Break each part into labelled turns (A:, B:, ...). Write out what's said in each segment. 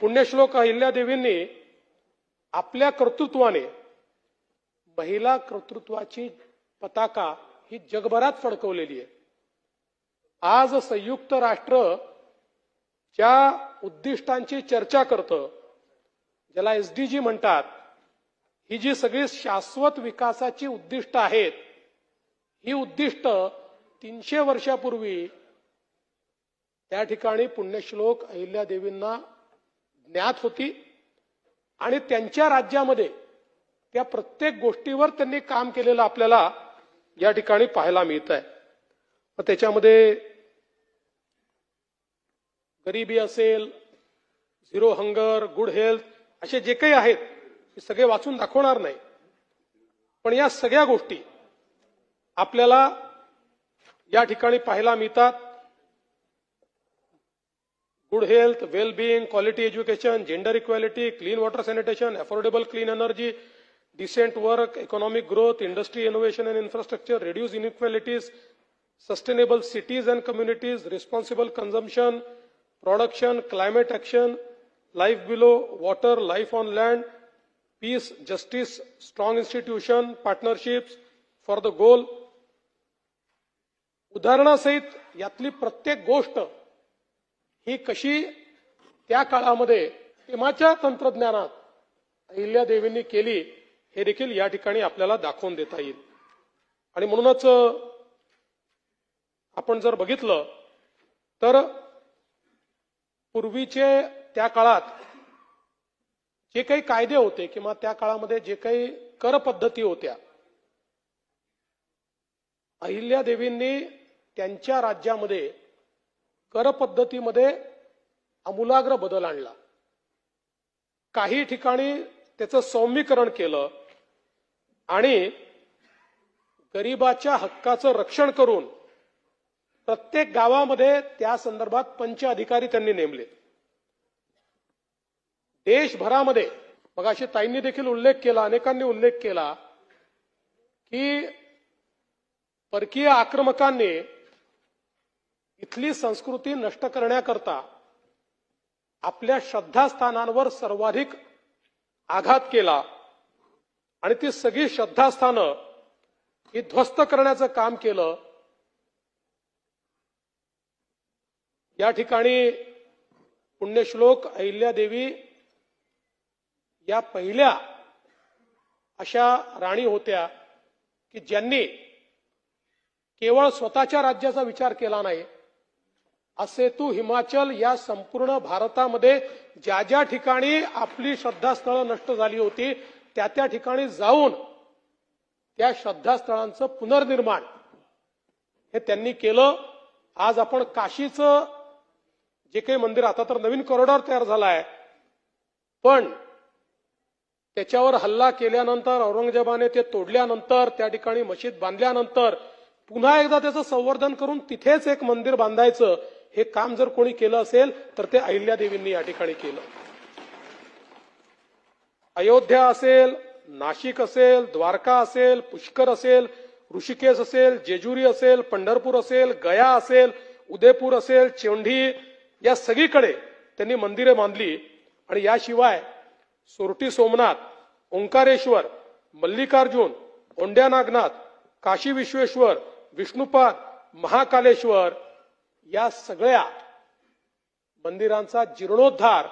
A: पुण्यश्लोक अहिल्यादेवींनी आपल्या कर्तृत्वाने महिला कर्तृत्वाची पताका ही जगभरात फडकवलेली आहे. आज संयुक्त राष्ट्र ज्या उद्दिष्टांची चर्चा करतं ज्याला एसडीजी म्हणतात ही जी सगळी शाश्वत विकासाची उद्दिष्ट आहेत ही उद्दिष्ट तीनशे वर्षापूर्वी त्या ठिकाणी पुण्यश्लोक अहिल्यादेवींना ज्ञात होती. आणि त्यांच्या राज्यामध्ये त्या प्रत्येक गोष्टीवर त्यांनी काम केलेलं आपल्याला या ठिकाणी पाहायला मिळत आहे मग त्याच्यामध्ये गरिबी असेल झिरो हंगर गुड हेल्थ असे जे काही आहेत ते सगळे वाचून दाखवणार नाही. पण या सगळ्या गोष्टी आपल्याला या ठिकाणी पाहायला मिळतात. Good health well being quality education gender equality clean water sanitation affordable clean energy decent work economic growth industry innovation and infrastructure reduce inequalities sustainable cities and communities, responsible consumption, production, climate action, life below water, life on land, peace, justice, strong institution, partnerships for the goal. उदाहरणासहित यातली प्रत्येक गोष्ट ही कशी त्या काळामध्ये तेव्हाच्या तंत्रज्ञानात अहिल्यादेवींनी केली हे देखील या ठिकाणी आपल्याला दाखवून देता येईल. आणि म्हणूनच आपण जर बघितलं तर पूर्वीचे त्या काळात जे काही कायदे होते किंवा त्या काळामध्ये जे काही कर पद्धती होत्या अहिल्यादेवींनी त्यांच्या राज्यामध्ये कर पद्धतीमध्ये आमूलाग्र बदल आणला. काही ठिकाणी त्याचं सौम्यीकरण केलं आणि गरिबाच्या हक्काचं रक्षण करून प्रत्येक गावामध्ये त्या संदर्भात पंच अधिकारी त्यांनी नेमले. देशभरामध्ये मग अशी ताईंनी देखील उल्लेख केला अनेकांनी उल्लेख केला की परकीय आक्रमकांनी इथली संस्कृती नष्ट करण्याकरता आपल्या श्रद्धास्थानांवर सर्वाधिक आघात केला. आणि ती सगळी श्रद्धास्थानं ही ध्वस्त करण्याचं काम केलं. या ठिकाणी पुण्यश्लोक अहिल्यादेवी या पहिल्या अशा राणी होत्या की ज्यांनी केवळ स्वतःच्या राज्याचा विचार केला नाही असे तू हिमाचल या संपूर्ण भारतामध्ये ज्या ज्या ठिकाणी आपली श्रद्धास्थळं नष्ट झाली होती त्या त्या ठिकाणी जाऊन त्या श्रद्धास्थळांचं पुनर्निर्माण हे त्यांनी केलं. आज आपण काशीचं जे काही मंदिर आता तर नवीन कॉरिडॉर तयार झाला आहे पण त्याच्यावर हल्ला केल्यानंतर औरंगजेबाने ते तोडल्यानंतर त्या ठिकाणी मशीद बांधल्यानंतर पुन्हा एकदा त्याचं संवर्धन करून तिथेच एक मंदिर बांधायचं. हे काम जर कोणी केलं असेल तर ते अहिल्यादेवींनी या ठिकाणी केलं. अयोध्या असेल नाशिक असेल द्वारका असेल पुष्कर असेल ऋषिकेश असेल जेजुरी असेल पंढरपूर असेल गया असेल उदयपूर असेल चेंढी या सगळीकडे त्यांनी मंदिरे बांधली. आणि याशिवाय सोरटी सोमनाथ ओंकारेश्वर मल्लिकार्जुन ओंड्या नागनाथ काशी विश्वेश्वर विष्णुपाद महाकालेश्वर या सगळ्या मंदिरांचा जीर्णोद्धार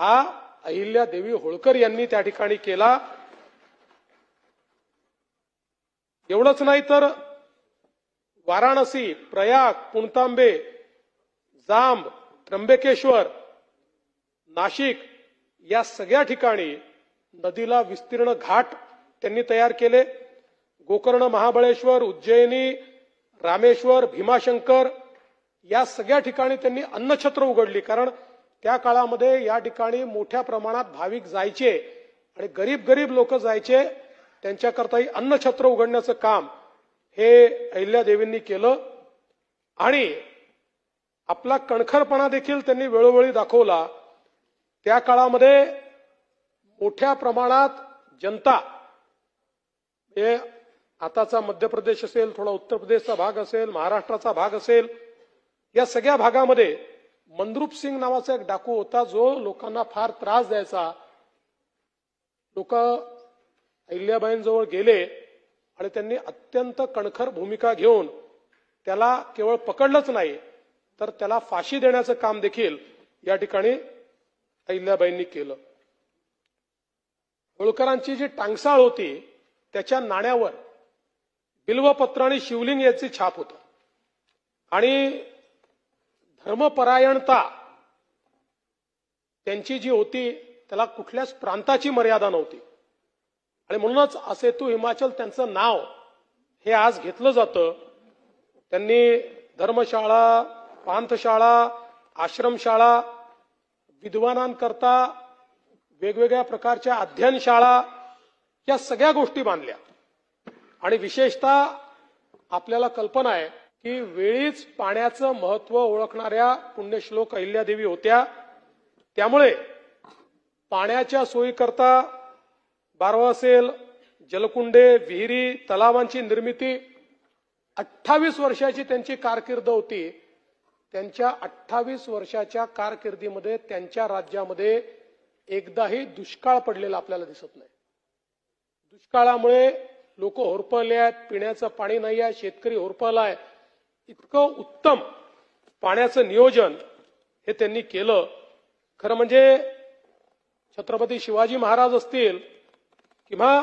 A: हा अहिल्या देवी होळकर यांनी त्या ठिकाणी केला. एवढंच नाही तर वाराणसी प्रयाग पुणतांबे जांब त्र्यंबकेश्वर नाशिक या सगळ्या ठिकाणी नदीला विस्तीर्ण घाट त्यांनी तयार केले. गोकर्ण महाबळेश्वर उज्जैनी रामेश्वर भीमाशंकर या सगळ्या ठिकाणी त्यांनी अन्नछत्र उघडली. कारण त्या काळामध्ये या ठिकाणी मोठ्या प्रमाणात भाविक जायचे आणि गरीब गरीब लोक जायचे. त्यांच्याकरताही अन्नछत्र उघडण्याचं काम हे अहिल्यादेवींनी केलं. आणि आपला कणखरपणा देखील त्यांनी वेळोवेळी दाखवला. त्या काळामध्ये मोठ्या प्रमाणात जनता हे आताचा मध्य प्रदेश असेल थोडा उत्तर प्रदेशचा भाग असेल महाराष्ट्राचा भाग असेल या सगळ्या भागामध्ये मनरूप सिंग नावाचा एक डाकू होता जो लोकांना फार त्रास द्यायचा. लोक अहिल्याबाईंजवळ गेले आणि त्यांनी अत्यंत कणखर भूमिका घेऊन त्याला केवळ पकडलंच नाही तर त्याला फाशी देण्याचं काम देखील या ठिकाणी अहिल्याबाईंनी केलं. होळकरांची जी टांगसाळ होती त्याच्या नाण्यावर बिल्वपत्र आणि शिवलिंग याची छाप होत. आणि धर्मपरायणता. त्यांची जी होती त्याला कुठल्याच प्रांताची मर्यादा नव्हती. आणि म्हणूनच असेतू हिमाचल त्यांचं नाव हे आज घेतलं जातं. त्यांनी धर्मशाळा पांथशाळा आश्रमशाळा विद्वानांकरता वेगवेगळ्या प्रकारच्या अध्ययनशाळा या सगळ्या गोष्टी बांधल्या. आणि विशेषतः आपल्याला कल्पना आहे की वेळीच पाण्याचं महत्त्व ओळखणाऱ्या पुण्यश्लोक अहिल्यादेवी होत्या. त्यामुळे पाण्याच्या सोयीकरता बारवा असेल जलकुंडे विहिरी तलावांची निर्मिती अठ्ठावीस वर्षाची त्यांची कारकीर्द होती. त्यांच्या अठ्ठावीस वर्षाच्या कारकिर्दीमध्ये त्यांच्या राज्यामध्ये एकदाही दुष्काळ पडलेला आपल्याला दिसत नाही. दुष्काळामुळे लोक होरपळले आहेत पिण्याचं पाणी नाही आहे शेतकरी होरपळलाय इतकं उत्तम पाण्याचं नियोजन हे त्यांनी केलं. खरं म्हणजे छत्रपती शिवाजी महाराज असतील किंवा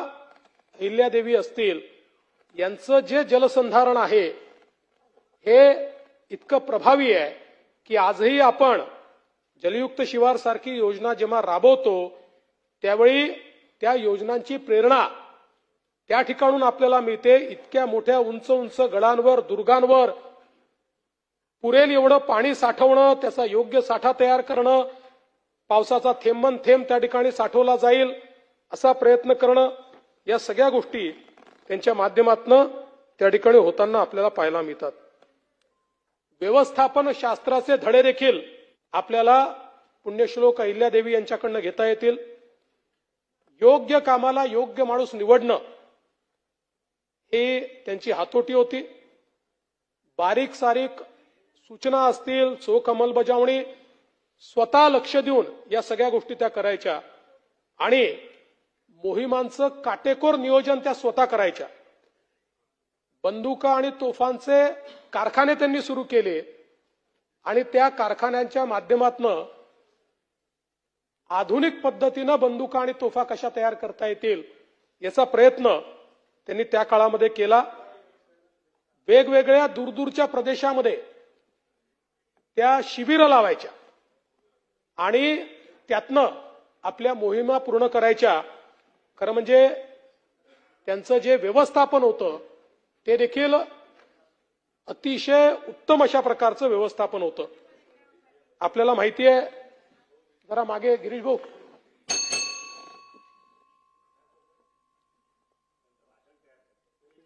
A: अहिल्यादेवी असतील यांचं जे जलसंधारण आहे हे इतकं प्रभावी आहे की आजही आपण जलयुक्त शिवार सारखी योजना जेव्हा राबवतो त्यावेळी त्या योजनांची प्रेरणा त्या ठिकाणून आपल्याला मिळते. इतक्या मोठ्या उंच उंच गडांवर दुर्गांवर पुरेल एवढं पाणी साठवणं त्याचा योग्य साठा तयार करणं पावसाचा थेंबन थेंब त्या ठिकाणी साठवला जाईल असा प्रयत्न करणं या सगळ्या गोष्टी त्यांच्या माध्यमातनं त्या ठिकाणी होताना आपल्याला पाहायला मिळतात. व्यवस्थापन शास्त्राचे धडे देखील आपल्याला पुण्यश्लोक अहिल्यादेवी यांच्याकडनं घेता येतील. योग्य कामाला योग्य माणूस निवडणं हे त्यांची हातोटी होती. बारीक सारीक सूचना असतील चोख अंमलबजावणी स्वतः लक्ष देऊन या सगळ्या गोष्टी त्या करायच्या. आणि मोहिमांचं काटेकोर नियोजन त्या स्वतः करायच्या. बंदुका आणि तोफांचे कारखाने त्यांनी सुरू केले. आणि त्या कारखान्यांच्या माध्यमातनं आधुनिक पद्धतीनं बंदुका आणि तोफा कशा तयार करता येतील याचा प्रयत्न त्यांनी त्या काळामध्ये केला. वेगवेगळ्या दूरदूरच्या प्रदेशामध्ये त्या शिबिरं लावायच्या. आणि त्यातनं आपल्या मोहिमा पूर्ण करायच्या. खरं म्हणजे त्यांचं जे व्यवस्थापन होतं ते देखील अतिशय उत्तम अशा प्रकारचं व्यवस्थापन होतं. आपल्याला माहिती आहे जरा मागे गिरीश भाऊ.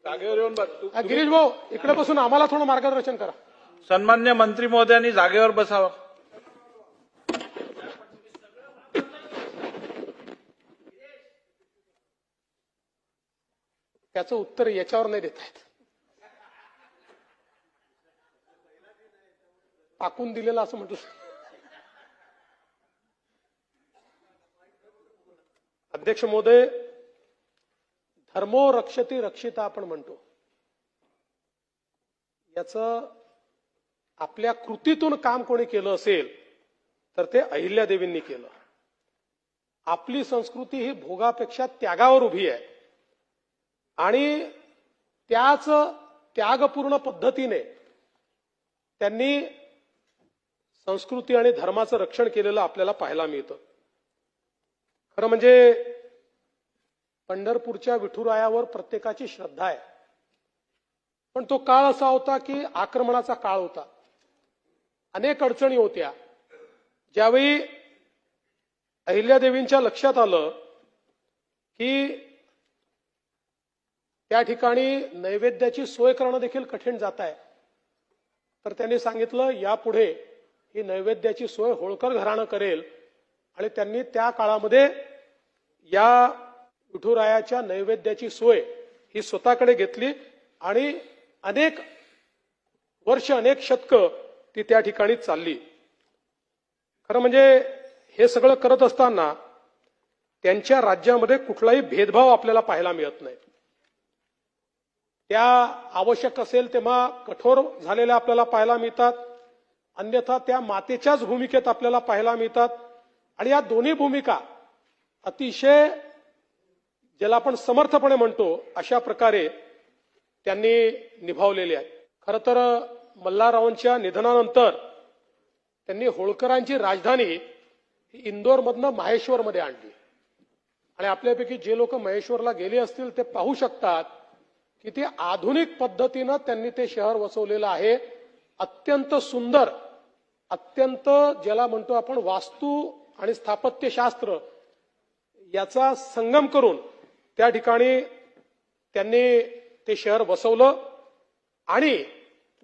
B: जागेवर येऊन
A: हा, गिरीश भाऊ इकडे बसून आम्हाला थोडं मार्गदर्शन करा.
B: सन्मान्य मंत्री महोदयांनी जागेवर बसावं.
A: त्याचं उत्तर याच्यावर नाही देता येत टाकून दिलेलं असं म्हटलं अध्यक्ष महोदय धर्मो रक्षती रक्षिता आपण म्हणतो. याच आपल्या कृतीतून काम कोणी केलं असेल तर ते अहिल्यादेवींनी केलं. आपली संस्कृती ही भोगापेक्षा त्यागावर उभी आहे. आणि त्याच त्यागपूर्ण पद्धतीने त्यांनी संस्कृती आणि धर्माचं रक्षण केलेलं आपल्याला पाहायला मिळतं. खरं म्हणजे पंढरपूरच्या विठुरायावर प्रत्येकाची श्रद्धा आहे. पण तो काळ असा होता की आक्रमणाचा काळ होता. अनेक अडचणी होत्या. ज्यावेळी अहिल्यादेवींच्या लक्षात आलं की त्या ठिकाणी नैवेद्याची सोय करणं देखील कठीण जात आहे तर त्यांनी सांगितलं यापुढे ही नैवेद्याची सोय होळकर घराणं करेल. आणि त्यांनी त्या काळामध्ये या विठुरायाच्या नैवेद्याची सोय ही स्वतःकडे घेतली आणि अनेक वर्ष अनेक शतकं ती त्या ठिकाणी चालली. खरं म्हणजे हे सगळं करत असताना त्यांच्या राज्यामध्ये कुठलाही भेदभाव आपल्याला पाहायला मिळत नाही. त्या आवश्यक असेल तेव्हा कठोर झालेल्या आपल्याला पाहायला मिळतात. अन्यथा त्या मातेच्याच भूमिकेत आपल्याला पाहायला मिळतात. आणि या दोन्ही भूमिका अतिशय ज्याला आपण समर्थपणे म्हणतो अशा प्रकारे त्यांनी निभावलेले आहेत. खरं तर मल्हाररावांच्या निधनानंतर त्यांनी होळकरांची राजधानी इंदोरमधनं माहेश्वरमध्ये आणली. आणि आपल्यापैकी जे लोक महेश्वरला गेले असतील ते पाहू शकतात की ते आधुनिक पद्धतीनं त्यांनी ते शहर वसवलेलं आहे. अत्यंत सुंदर अत्यंत ज्याला म्हणतो आपण वास्तू आणि स्थापत्यशास्त्र याचा संगम करून त्या ठिकाणी त्यांनी ते शहर वसवलं. आणि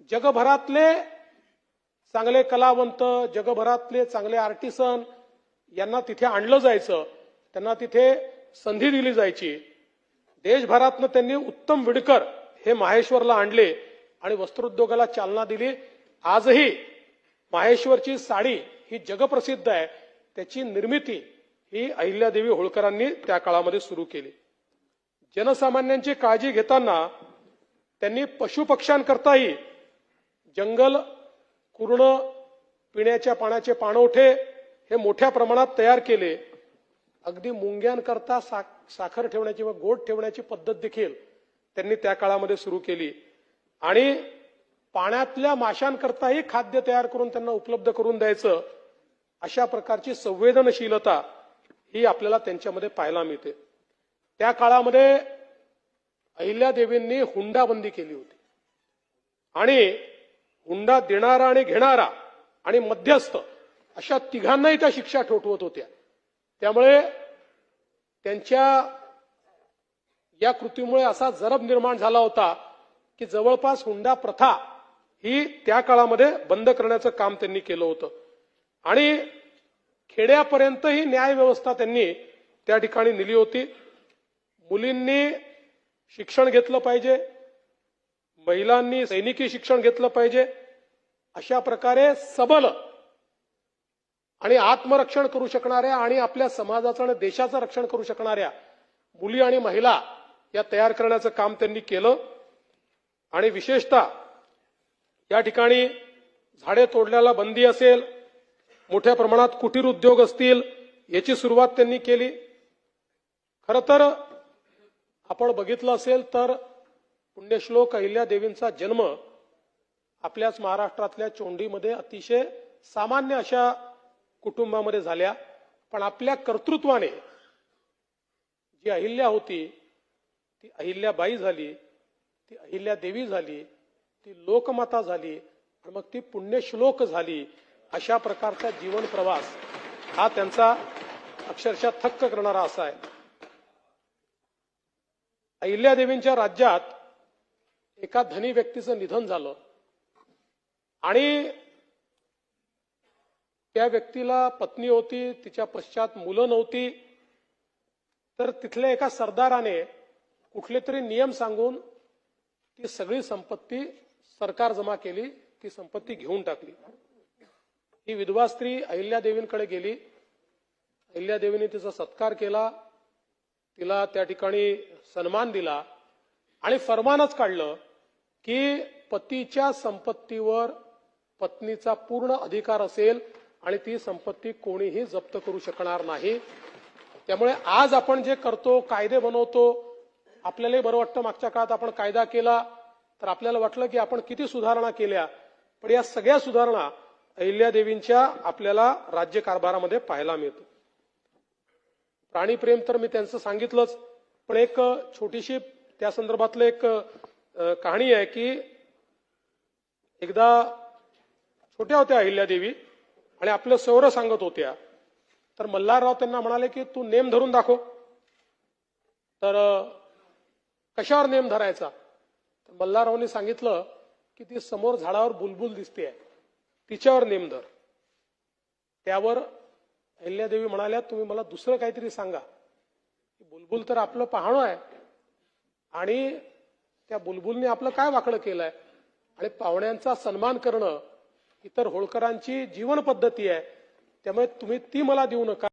A: जगभरातले चांगले कलावंत जगभरातले चांगले आर्टिसन यांना तिथे आणलं जायचं. त्यांना तिथे संधी दिली जायची. देशभरातनं त्यांनी उत्तम विडकर हे माहेश्वरला आणले आणि वस्त्रोद्योगाला चालना दिली. आजही माहेश्वरची साडी ही जगप्रसिद्ध आहे. त्याची निर्मिती ही अहिल्यादेवी होळकरांनी त्या काळामध्ये सुरू केली. जनसामान्यांची काळजी घेताना त्यांनी पशुपक्ष्यांकरताही जंगल कुरण पिण्याच्या पाण्याचे पाणवठे हे मोठ्या प्रमाणात तयार केले. अगदी मुंग्यांकरता सा, साखर ठेवण्याची व गोड ठेवण्याची पद्धत देखील त्यांनी त्या काळामध्ये सुरू केली. आणि पाण्यातल्या माशांकरताही खाद्य तयार करून त्यांना उपलब्ध करून द्यायचं अशा प्रकारची संवेदनशीलता ही आपल्याला त्यांच्यामध्ये पाहायला मिळते. त्या काळामध्ये अहिल्यादेवींनी हुंडाबंदी केली होती. आणि हुंडा देणारा आणि घेणारा आणि मध्यस्थ अशा तिघांनाही त्या शिक्षा ठोठवत होत्या. त्यामुळे त्यांच्या या कृतीमुळे असा जरब निर्माण झाला होता की जवळपास हुंडा प्रथा ही त्या काळामध्ये बंद करण्याचं काम त्यांनी केलं होतं. आणि खेड्यापर्यंत ही न्याय व्यवस्था त्यांनी त्या ठिकाणी नेली होती. मुलींनी शिक्षण घेतलं पाहिजे. महिलांनी सैनिकी शिक्षण घेतलं पाहिजे. अशा प्रकारे सबल आणि आत्मरक्षण करू शकणाऱ्या आणि आपल्या समाजाचं आणि देशाचं रक्षण करू शकणाऱ्या मुली आणि महिला या तयार करण्याचं काम त्यांनी केलं. आणि विशेषतः या ठिकाणी झाडे तोडण्याला बंदी असेल मोठ्या प्रमाणात कुटीर उद्योग असतील याची सुरुवात त्यांनी केली. खरं तर आपण बघितलं असेल तर पुण्यश्लोक अहिल्यादेवींचा जन्म आपल्याच महाराष्ट्रातल्या चोंडीमध्ये अतिशय सामान्य अशा कुटुंबामध्ये झाल्या. पण आपल्या कर्तृत्वाने जी अहिल्या होती ती अहिल्याबाई झाली ती अहिल्यादेवी झाली ती लोकमाता झाली आणि मग ती पुण्यश्लोक झाली अशा प्रकारचा जीवन प्रवास हा त्यांचा अक्षरशः थक्क करणारा असा आहे. अहिल्यादेवींच्या राज्यात एका धनी व्यक्तीचं निधन झालं. आणि त्या व्यक्तीला पत्नी होती तिच्या पश्चात मुलं नव्हती. तर तिथल्या एका सरदाराने कुठले तरी नियम सांगून ती सगळी संपत्ती सरकार जमा केली ती संपत्ती घेऊन टाकली. ही विधवा स्त्री अहिल्यादेवींकडे गेली. अहिल्यादेवीने तिचा सत्कार केला. तिला त्या ठिकाणी सन्मान दिला. आणि फरमानच काढलं की पतीच्या संपत्तीवर पत्नीचा पूर्ण अधिकार असेल आणि ती संपत्ती कोणीही जप्त करू शकणार नाही. त्यामुळे आज आपण जे करतो कायदे बनवतो आपल्यालाही बरं वाटतं मागच्या काळात आपण कायदा केला तर आपल्याला वाटलं की आपण किती सुधारणा केल्या. पण या सगळ्या सुधारणा अहिल्यादेवींच्या आपल्याला राज्यकारभारामध्ये पाहायला मिळतो. प्राणीप्रेम तर मी त्यांचं सांगितलंच पण एक छोटीशी त्या संदर्भातलं एक कहाणी आहे की एकदा छोट्या होत्या अहिल्यादेवी आणि आपलं सौर सांगत होत्या. तर मल्हारराव त्यांना म्हणाले की तू नेम धरून दाखव. तर कशावर नेम धरायचा? तर मल्हाररावनी सांगितलं की ती समोर झाडावर बुलबुल दिसते तिच्यावर नेम धर. त्यावर अहिल्यादेवी म्हणाल्या तुम्ही मला दुसरं काहीतरी सांगा. बुलबुल तर आपलं पाहणं आहे आणि त्या बुलबुलने आपलं काय वाकडं केलंय? आणि पाहुण्यांचा सन्मान करणं इतर होळकरांची जीवन पद्धती आहे. त्यामुळे तुम्ही ती मला देऊ नका.